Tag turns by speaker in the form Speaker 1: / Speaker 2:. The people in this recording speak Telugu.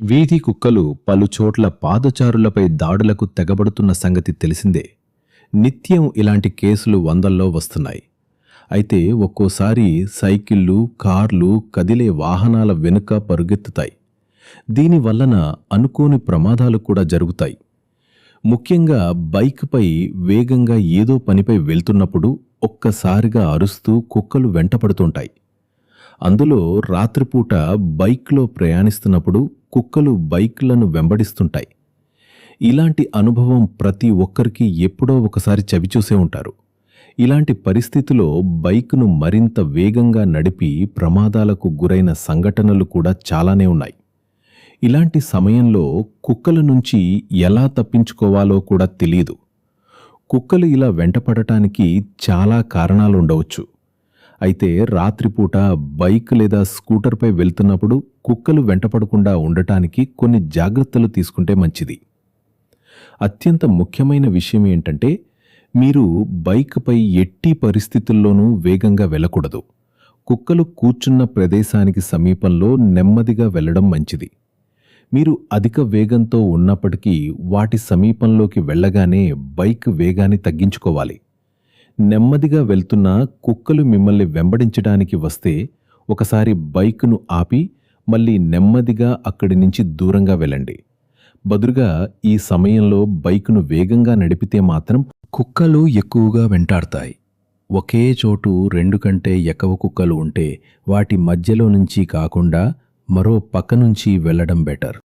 Speaker 1: వీధి కుక్కలు పలుచోట్ల పాదచారులపై దాడులకు తెగబడుతున్న సంగతి తెలిసిందే. నిత్యం ఇలాంటి కేసులు వందల్లో వస్తున్నాయి. అయితే ఒక్కోసారి సైకిళ్ళు కార్లు కదిలే వాహనాల వెనుక పరుగెత్తుతాయి. దీనివల్లన అనుకోని ప్రమాదాలు కూడా జరుగుతాయి. ముఖ్యంగా బైక్పై వేగంగా ఏదో పనిపై వెళ్తున్నప్పుడు ఒక్కసారిగా అరుస్తూ కుక్కలు వెంటపడుతుంటాయి. అందులో రాత్రిపూట బైక్లో ప్రయాణిస్తున్నప్పుడు కుక్కలు బైక్లను వెంబడిస్తుంటాయి. ఇలాంటి అనుభవం ప్రతి ఒక్కరికి ఎప్పుడో ఒకసారి చవిచూసే ఉంటారు. ఇలాంటి పరిస్థితిలో బైక్ను మరింత వేగంగా నడిపి ప్రమాదాలకు గురైన సంఘటనలు కూడా చాలానే ఉన్నాయి. ఇలాంటి సమయంలో కుక్కల నుంచి ఎలా తప్పించుకోవాలో కూడా తెలియదు కుక్కలు ఇలా వెంటపడటానికి చాలా కారణాలుండవచ్చు. అయితే రాత్రిపూట బైక్ లేదా స్కూటర్పై వెళ్తున్నప్పుడు కుక్కలు వెంటపడకుండా ఉండటానికి కొన్ని జాగ్రత్తలు తీసుకుంటే మంచిది. అత్యంత ముఖ్యమైన విషయం ఏంటంటే మీరు బైక్పై ఎట్టి పరిస్థితుల్లోనూ వేగంగా వెళ్ళకూడదు. కుక్కలు కూర్చున్న ప్రదేశానికి సమీపంలో నెమ్మదిగా వెళ్ళడం మంచిది. మీరు అధిక వేగంతో ఉన్నప్పటికీ వాటి సమీపంలోకి వెళ్ళగానే బైక్ వేగాన్ని తగ్గించుకోవాలి. నెమ్మదిగా వెళ్తున్న కుక్కలు మిమ్మల్ని వెంబడించడానికి వస్తే ఒకసారి బైక్ను ఆపి మళ్ళీ నెమ్మదిగా అక్కడి నుంచి దూరంగా వెళ్ళండి. బదులుగా ఈ సమయంలో బైకును వేగంగా నడిపితే మాత్రం
Speaker 2: కుక్కలు ఎక్కువగా వెంటాడతాయి. ఒకే చోటు రెండు కంటే ఎక్కువ కుక్కలు ఉంటే వాటి మధ్యలో నుంచి కాకుండా మరో పక్క నుంచి వెళ్ళడం బెటర్.